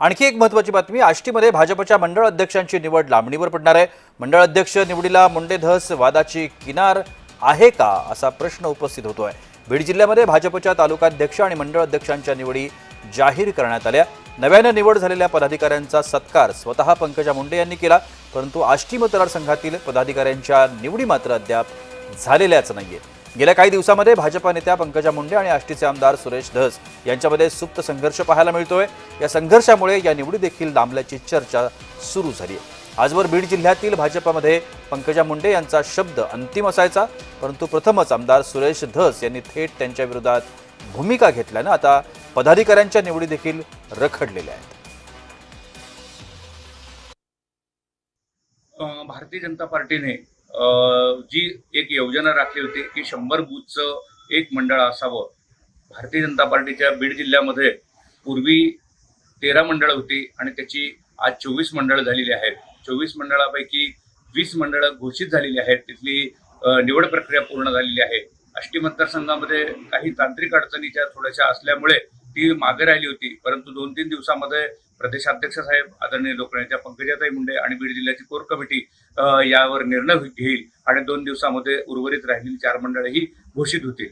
आणखी एक महत्वाची बातमी आष्टीमध्ये भाजपच्या मंडळ अध्यक्षांची निवड लांबणीवर पडणार आहे. मंडळ अध्यक्ष निवडीला मुंडेधस वादाची किनार आहे का असा प्रश्न उपस्थित होतोय. बीड जिल्ह्यामध्ये भाजपच्या तालुकाध्यक्ष आणि मंडळ अध्यक्षांच्या निवडी जाहीर करण्यात आल्या. नव्यानं निवड झालेल्या पदाधिकाऱ्यांचा सत्कार स्वतः पंकजा मुंडे यांनी केला परंतु आष्टी मतदारसंघातील पदाधिकाऱ्यांच्या निवडी मात्र अद्याप झालेल्याच नाहीये गेल्या काही दिवसामध्ये भाजपा नेत्या पंकजा मुंडे आणि आष्टीचे आमदार सुरेश धस यांच्यामध्ये सुप्त संघर्ष पाहायला मिळतोय. या संघर्षामुळे या निवडी देखील लांबल्याची चर्चा सुरू झाली आहे. आजवर बीड जिल्ह्यातील भाजपमध्ये पंकजा मुंडे यांचा शब्द अंतिम असायचा. परंतु प्रथमच आमदार सुरेश धस यांनी थेट त्यांच्या विरोधात भूमिका घेतल्यानं आता पदाधिकाऱ्यांच्या निवडी देखील रखडलेल्या आहेत. भारतीय जनता पार्टीने जी एक योजना राखली होती की शंभर बूथचं एक मंडळ असावं. भारतीय जनता पार्टीच्या बीड जिल्ह्यामध्ये पूर्वी तेरा मंडळ होती आणि त्याची आज चोवीस मंडळ झालेली आहेत. चोवीस मंडळापैकी वीस मंडळं घोषित झालेली आहेत. तिथली निवड प्रक्रिया पूर्ण झालेली आहे. अष्टी मतदारसंघामध्ये काही तांत्रिक अडचणीच्या थोड्याशा असल्यामुळे ती मागे राहिली होती. परंतु दोन तीन दिवसामध्ये प्रदेशाध्यक्ष साहेब आदरणीय लोकनेत्या पंकजाताई मुंडे आणि बीड जिल्ह्याची कोर कमिटी यावर निर्णय घेईल आणि दोन दिवसामध्ये उर्वरित राहिलेली चार मंडळही घोषित होतील.